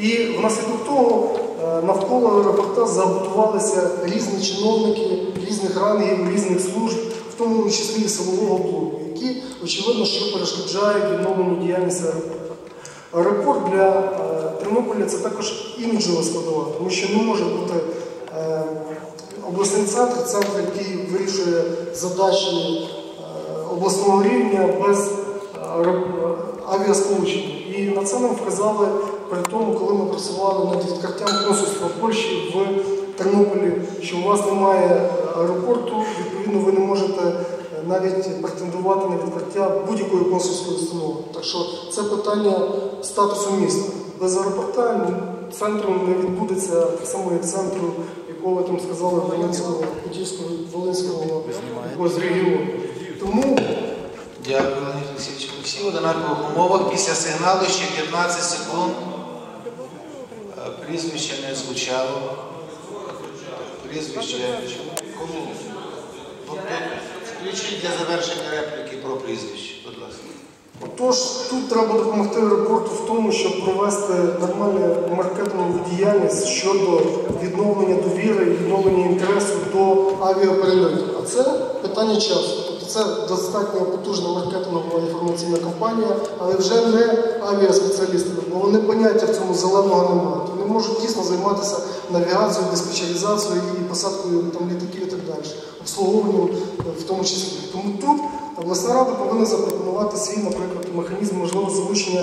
І внаслідок того е, навколо аеропорта забудувалися різні чиновники різних рангів, різних служб, в тому числі і силового блоку, які, очевидно, що перешкоджають відновленню діяльності аеропорта. Аеропорт для е, Тернополя це також іміджова складова, тому що не може бути е, обласний центр, центр, який вирішує задачі обласного рівня без авіасполучення. І на це нам вказали при тому, коли ми працювали над відкриттям консульства Польщі в Тернополі, що у вас немає аеропорту, відповідно, ви не можете е, навіть претендувати на відкриття будь-якої консульської установи. Так що це питання статусу міста. Без аеропорта центру не відбудеться так само, як центру, якого там сказали, Волинського, Подільського, Волинського якогось регіону. Тому Дякую, Леонід Олексійович. Однакових умовах. Після сигналу ще 15 секунд. Е, Прізвище не звучало. Прізвище кому? От, Включіть для завершення репліки про прізвище, будь ласка. Отож, тут треба допомогти аеропорту в тому, щоб провести нормальну маркетингову діяльність щодо відновлення довіри і відновлення інтересу до авіаперельотів. А це питання часу. Це достатньо потужна маркетингова інформаційна кампанія, але вже не авіаспеціалісти, бо вони поняття в цьому зеленого немає. Вони можуть дійсно займатися навігацією, диспетчеризацією і посадкою там літаків і так далі, обслуговуванням е, в тому числі. Тому тут обласна рада повинна запропонувати свій, наприклад, механізм можливо залучення.